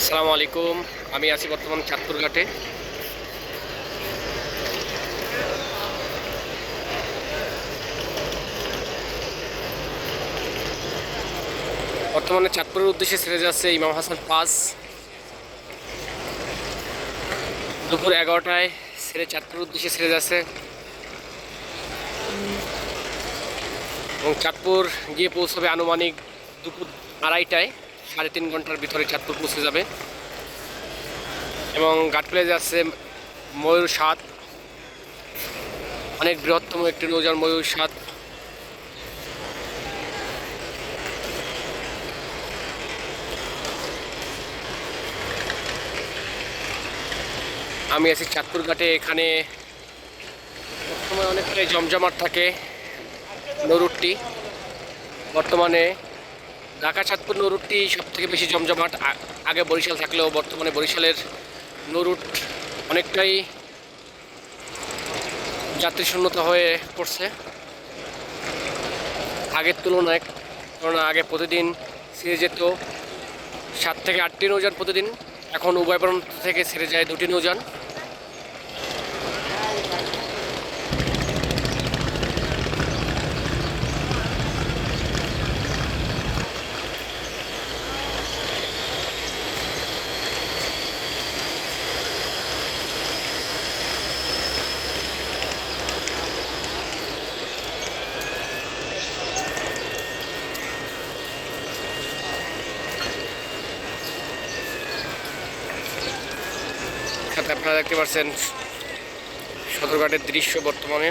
আসসালামু আলাইকুম। আমি আছি বর্তমান চাঁদপুর ঘাটে বর্তমানে চাঁদপুরের উদ্দেশ্যে ছেড়ে যাচ্ছে ইমাম হাসান পাস। দুপুর এগারোটায় ছেড়ে চাঁদপুরের উদ্দেশ্যে ছেড়ে যাচ্ছে। এবং চাঁদপুর গিয়ে পৌঁছবে আনুমানিক দুপুর আড়াইটায়। সাড়ে তিন ঘণ্টার ভিতরে চাঁদপুর পৌঁছে যাবে। এবং ঘাটপ্লে যাচ্ছে ময়ূর সাত। অনেক বৃহত্তম একটি নৌযান ময়ূর সাত। আমি আছি চাঁদপুর ঘাটে, এখানে বর্তমানে অনেকটাই জমজমাট থাকে নরুটটি। বর্তমানে ঢাকা চাঁদপুর নৌরুটটি সব থেকে বেশি জমজমাট। আগে বরিশাল থাকলেও বর্তমানে বরিশালের নৌরুট অনেকটাই যাত্রী শূন্যতা হয়ে পড়ছে। আগের তুলনায় কারণ আগে প্রতিদিন ছেড়ে যেত সাত থেকে আটটি নৌযান প্রতিদিন। এখন উভয় প্রান্ত থেকে ছেড়ে যায় দুটি নৌযান। আপনারা দেখতে পাচ্ছেন সদরঘাটের দৃশ্য বর্তমানে।